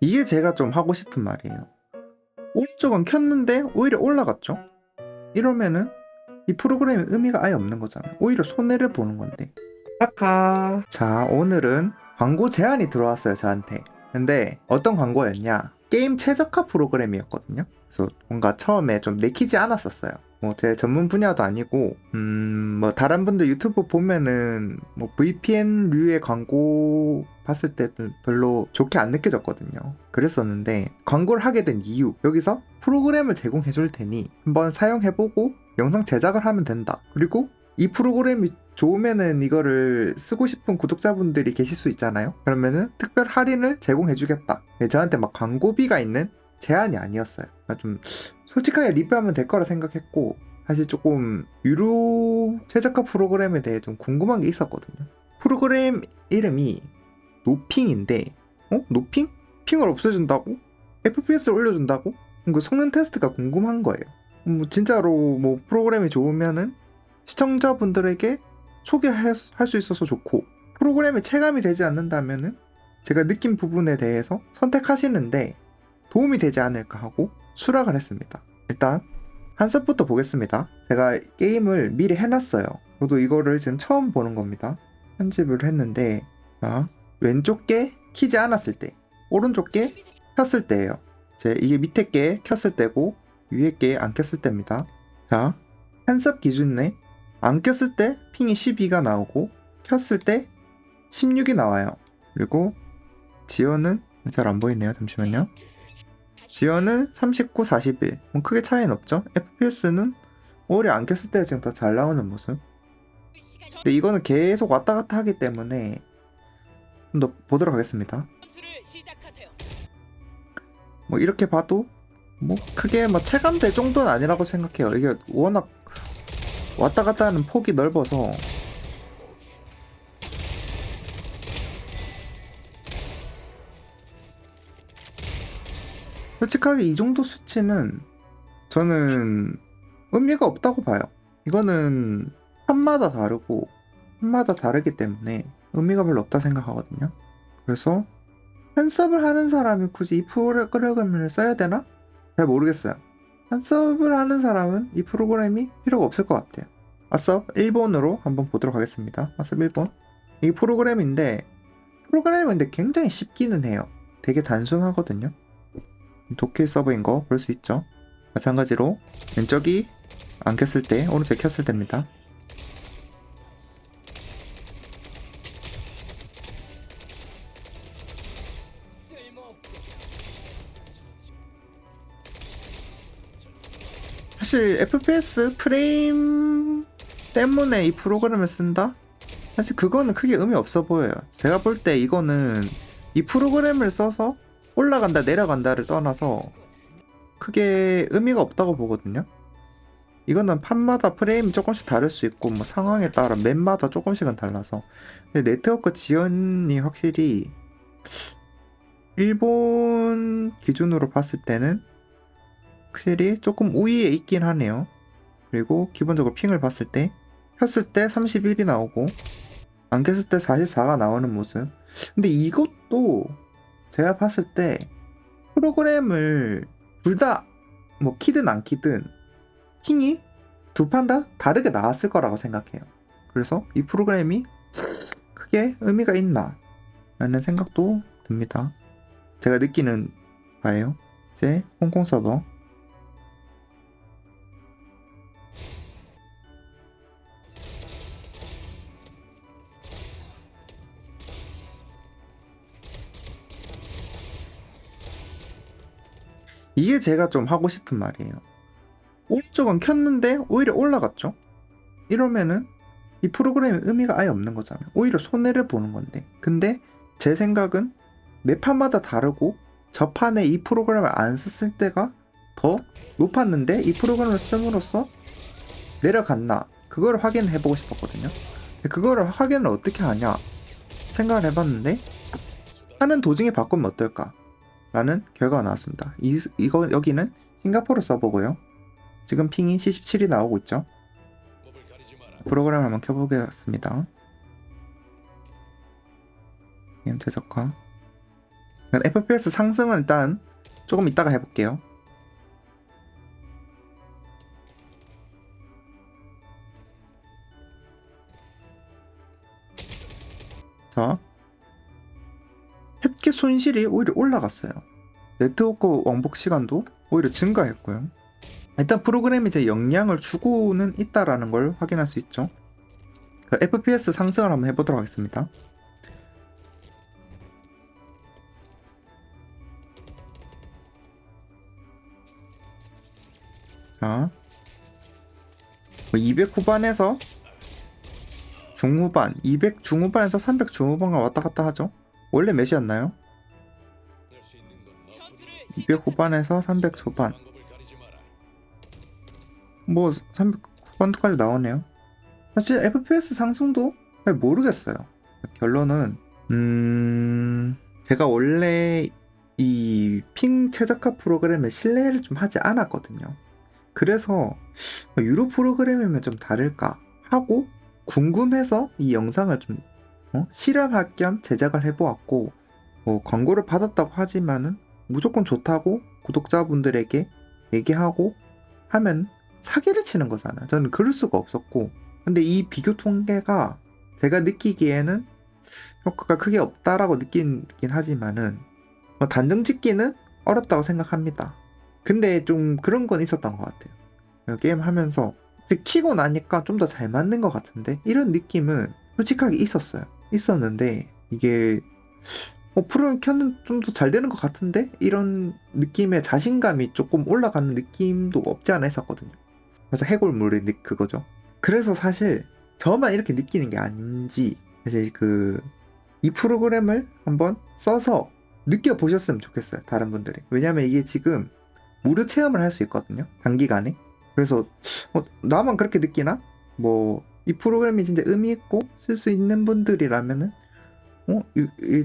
이게 제가 좀 하고 싶은 말이에요. 오른쪽은 켰는데 오히려 올라갔죠? 이러면은 이 프로그램의 의미가 아예 없는 거잖아요. 오히려 손해를 보는 건데. 아까 자 오늘은 광고 제안이 들어왔어요 저한테. 근데 어떤 광고였냐? 게임 최적화 프로그램이었거든요. 그래서 뭔가 처음에 좀 내키지 않았었어요. 뭐 제 전문 분야도 아니고 음 뭐 다른 분들 유튜브 보면은 뭐 VPN류의 광고 봤을 때 별로 좋게 안 느껴졌거든요. 그랬었는데 광고를 하게 된 이유 여기서 프로그램을 제공해 줄 테니 한번 사용해 보고 영상 제작을 하면 된다. 그리고 이 프로그램이 좋으면은 이거를 쓰고 싶은 구독자분들이 계실 수 있잖아요. 그러면은 특별 할인을 제공해주겠다. 네, 저한테 막 광고비가 있는 제안이 아니었어요. 그러니까 좀 솔직하게 리뷰하면 될 거라 생각했고 사실 조금 유료 최저가 프로그램에 대해 좀 궁금한 게 있었거든요. 프로그램 이름이 노핑인데 어? 노핑? 핑을 없애준다고? FPS를 올려준다고? 그 성능 테스트가 궁금한 거예요. 뭐 진짜로 뭐 프로그램이 좋으면은 시청자분들에게 소개할 수 있어서 좋고 프로그램에 체감이 되지 않는다면은 제가 느낀 부분에 대해서 선택하시는데 도움이 되지 않을까 하고 수락을 했습니다. 일단 한섭부터 보겠습니다. 제가 게임을 미리 해놨어요. 저도 이거를 지금 처음 보는 겁니다. 편집을 했는데 자 왼쪽 게 키지 않았을 때 오른쪽 게 켰을 때예요. 제 이게 밑에 게 켰을 때고 위에 게 안 켰을 때입니다. 자 한섭 기준에 안 켰을 때 핑이 12가 나오고 켰을 때 16이 나와요. 그리고 지연은 잘 안 보이네요. 잠시만요. 지연은 39, 41. 뭐 크게 차이는 없죠. FPS는 오히려 안 켰을 때 지금 더 잘 나오는 모습. 근데 이거는 계속 왔다 갔다 하기 때문에 좀 더 보도록 하겠습니다. 뭐 이렇게 봐도 뭐 크게 뭐 체감될 정도는 아니라고 생각해요. 이게 워낙 왔다 갔다 하는 폭이 넓어서 솔직하게 이 정도 수치는 저는 의미가 없다고 봐요. 이거는 판마다 다르고 판마다 다르기 때문에 의미가 별로 없다 생각하거든요. 그래서 편섭을 하는 사람이 굳이 이 프로그램을 써야 되나? 잘 모르겠어요. 편섭을 하는 사람은 이 프로그램이 필요가 없을 것 같아요. 아섭 1번으로 한번 보도록 하겠습니다. 아섭 1번. 이 프로그램인데 프로그램은 근데 굉장히 쉽기는 해요. 되게 단순하거든요. 도쿄 서버인 거 볼 수 있죠. 마찬가지로 왼쪽이 안 켰을 때 오른쪽 켰을 때입니다. 사실 FPS 프레임 때문에 이 프로그램을 쓴다? 사실 그거는 크게 의미 없어 보여요. 제가 볼 때 이거는 이 프로그램을 써서 올라간다 내려간다를 떠나서 크게 의미가 없다고 보거든요. 이거는 판마다 프레임이 조금씩 다를 수 있고 뭐 상황에 따라 맵마다 조금씩은 달라서 근데 네트워크 지연이 확실히 일본 기준으로 봤을 때는 확실히 조금 우위에 있긴 하네요. 그리고 기본적으로 핑을 봤을 때 켰을 때 31이 나오고 안 켰을 때 44가 나오는 모습. 근데 이것도 제가 봤을 때 프로그램을 둘 다 뭐 키든 안 키든 핑이 두 판 다 다르게 나왔을 거라고 생각해요. 그래서 이 프로그램이 크게 의미가 있나 라는 생각도 듭니다. 제가 느끼는 바예요. 이제 홍콩 서버 이게 제가 좀 하고 싶은 말이에요. 오른쪽은 켰는데 오히려 올라갔죠? 이러면은 이 프로그램의 의미가 아예 없는 거잖아요. 오히려 손해를 보는 건데. 근데 제 생각은 매 판마다 다르고 저 판에 이 프로그램을 안 썼을 때가 더 높았는데 이 프로그램을 씀으로써 내려갔나 그거를 확인해 보고 싶었거든요. 그거를 확인을 어떻게 하냐 생각을 해봤는데 하는 도중에 바꾸면 어떨까? 라는 결과가 나왔습니다. 이, 이거 여기는 싱가포르 서버고요. 지금 핑이 77이 나오고 있죠. 프로그램을 한번 켜보겠습니다. 게임 최적화. FPS 상승은 일단 조금 이따가 해볼게요. 자, 햇계 손실이 오히려 올라갔어요. 네트워크 왕복 시간도 오히려 증가했고요. 일단 프로그램이 제 영향을 주고는 있다라는 걸 확인할 수 있죠. 그 FPS 상승을 한번 해보도록 하겠습니다. 자, 200 후반에서 중후반, 200 중후반에서 300 중후반과 왔다 갔다 하죠. 원래 몇이었나요? 200 후반에서 300 초반. 뭐 300 후반까지 나오네요. 사실 FPS 상승도 잘 모르겠어요. 결론은 음 제가 원래 이 핑 최적화 프로그램을 신뢰를 좀 하지 않았거든요. 그래서 유로 프로그램이면 좀 다를까 하고 궁금해서 이 영상을 좀 어? 실험할 겸 제작을 해보았고 뭐 광고를 받았다고 하지만은 무조건 좋다고 구독자분들에게 얘기하고 하면 사기를 치는 거잖아요. 저는 그럴 수가 없었고 근데 이 비교 통계가 제가 느끼기에는 효과가 크게 없다라고 느끼긴 하지만은 뭐 단정 짓기는 어렵다고 생각합니다. 근데 좀 그런 건 있었던 것 같아요. 게임 하면서 키고 나니까 좀 더 잘 맞는 것 같은데 이런 느낌은 솔직하게 있었어요. 있었는데 이게 어, 프로는 켰는 좀 더 잘 되는 것 같은데 이런 느낌의 자신감이 조금 올라가는 느낌도 없지 않아 있었거든요. 그래서 해골물의 느 그거죠. 그래서 사실 저만 이렇게 느끼는 게 아닌지 사실 그 이 프로그램을 한번 써서 느껴보셨으면 좋겠어요. 다른 분들이. 왜냐면 이게 지금 무료 체험을 할 수 있거든요. 단기간에. 그래서 어, 나만 그렇게 느끼나? 뭐 이 프로그램이 진짜 의미 있고 쓸 수 있는 분들이라면은 어,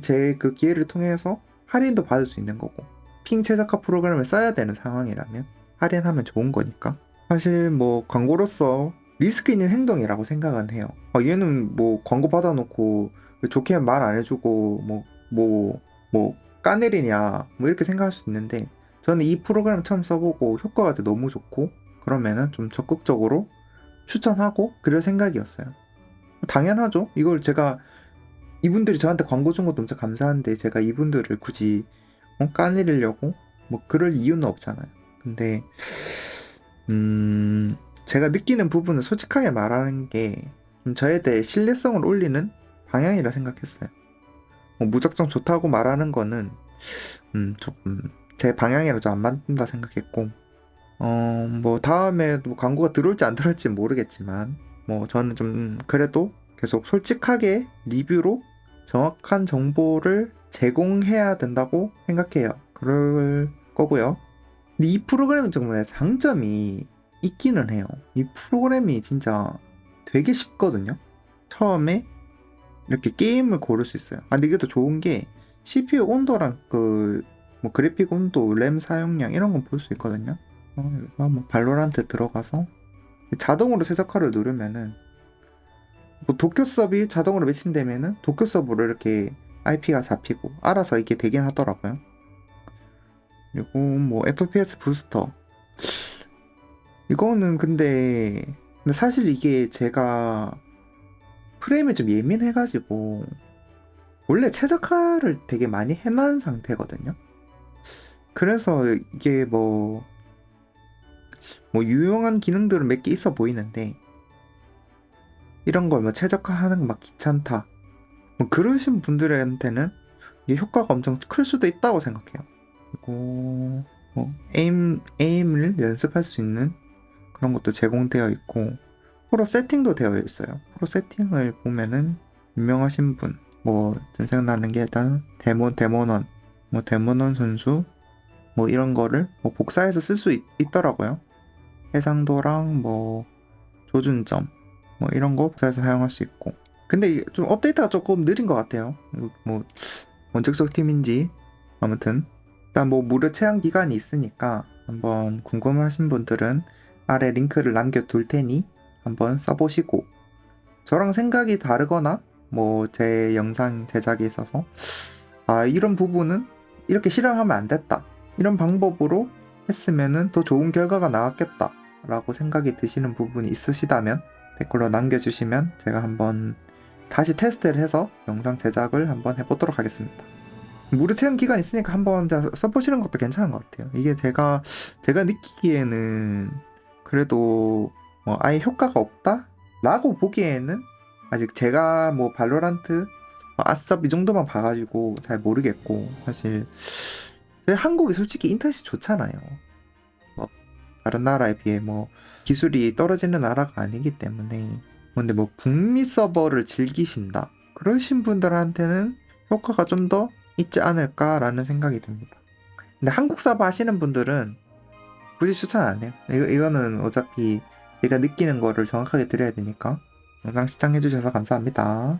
제 그 기회를 통해서 할인도 받을 수 있는 거고 핑 최적화 프로그램을 써야 되는 상황이라면 할인하면 좋은 거니까 사실 뭐 광고로서 리스크 있는 행동이라고 생각은 해요. 아, 얘는 뭐 광고 받아놓고 좋게 말 안 해주고 뭐 뭐 뭐 까내리냐 뭐 이렇게 생각할 수 있는데 저는 이 프로그램 처음 써보고 효과가 너무 좋고 그러면은 좀 적극적으로 추천하고 그럴 생각이었어요. 당연하죠. 이걸 제가 이분들이 저한테 광고 준 것도 엄청 감사한데 제가 이분들을 굳이 어, 까내리려고 뭐 그럴 이유는 없잖아요. 근데 음 제가 느끼는 부분은 솔직하게 말하는 게좀 저에 대해 신뢰성을 올리는 방향이라 생각했어요. 뭐 무작정 좋다고 말하는 거는 음 조금 제 방향이라 좀 안 맞는다 생각했고 어 뭐 다음에 뭐 광고가 들어올지 안 들어올지 모르겠지만 뭐 저는 좀 그래도 계속 솔직하게 리뷰로 정확한 정보를 제공해야 된다고 생각해요. 그럴 거고요. 근데 이 프로그램은 정말 장점이 있기는 해요. 이 프로그램이 진짜 되게 쉽거든요. 처음에 이렇게 게임을 고를 수 있어요. 아, 근데 이게 더 좋은 게 CPU 온도랑 그 뭐 그래픽 온도, 램 사용량 이런 건 볼 수 있거든요. 어, 그래서 뭐 발로란트 들어가서 자동으로 최적화를 누르면은 뭐 도쿄 서버이 자동으로 매칭되면은 도쿄 서버로 이렇게 IP가 잡히고 알아서 이게 되긴 하더라고요. 그리고 뭐 FPS 부스터 이거는 근데 근데 사실 이게 제가 프레임이 좀 예민해가지고 원래 최적화를 되게 많이 해놓은 상태거든요. 그래서 이게 뭐, 뭐 유용한 기능들은 몇 개 있어 보이는데 이런 걸 뭐 최적화하는 거막 귀찮다. 뭐 그러신 분들한테는 이게 효과가 엄청 클 수도 있다고 생각해요. 그리고 뭐 에임 에임을 연습할 수 있는 그런 것도 제공되어 있고 프로 세팅도 되어 있어요. 프로 세팅을 보면은 유명하신 분, 뭐 좀 생각나는 게 일단 데모 데모넌, 뭐 데모넌 선수, 뭐 이런 거를 뭐 복사해서 쓸 수 있더라고요. 해상도랑 뭐 조준점, 뭐 이런 거 복사해서 사용할 수 있고. 근데 좀 업데이트가 조금 느린 것 같아요. 뭐 원칙적 팀인지 아무튼 일단 뭐 무료 체험 기간이 있으니까 한번 궁금하신 분들은 아래 링크를 남겨둘 테니 한번 써보시고 저랑 생각이 다르거나 뭐 제 영상 제작에 있어서 아 이런 부분은 이렇게 실행하면 안 됐다. 이런 방법으로 했으면은 더 좋은 결과가 나왔겠다. 라고 생각이 드시는 부분이 있으시다면 댓글로 남겨주시면 제가 한번 다시 테스트를 해서 영상 제작을 한번 해보도록 하겠습니다. 무료 체험 기간 있으니까 한번 다 써보시는 것도 괜찮은 것 같아요. 이게 제가 제가 느끼기에는 그래도 뭐 아예 효과가 없다라고 보기에는 아직 제가 뭐 발로란트, 뭐 아싸 이 정도만 봐가지고 잘 모르겠고 사실 한국이 솔직히 인터넷이 좋잖아요. 뭐 다른 나라에 비해 뭐 기술이 떨어지는 나라가 아니기 때문에 근데 뭐 북미 서버를 즐기신다 그러신 분들한테는 효과가 좀 더 있지 않을까라는 생각이 듭니다. 근데 한국 서버 하시는 분들은 굳이 추천 안 해요. 이거, 이거는 어차피 제가 느끼는 거를 정확하게 드려야 되니까 영상 시청해주셔서 감사합니다.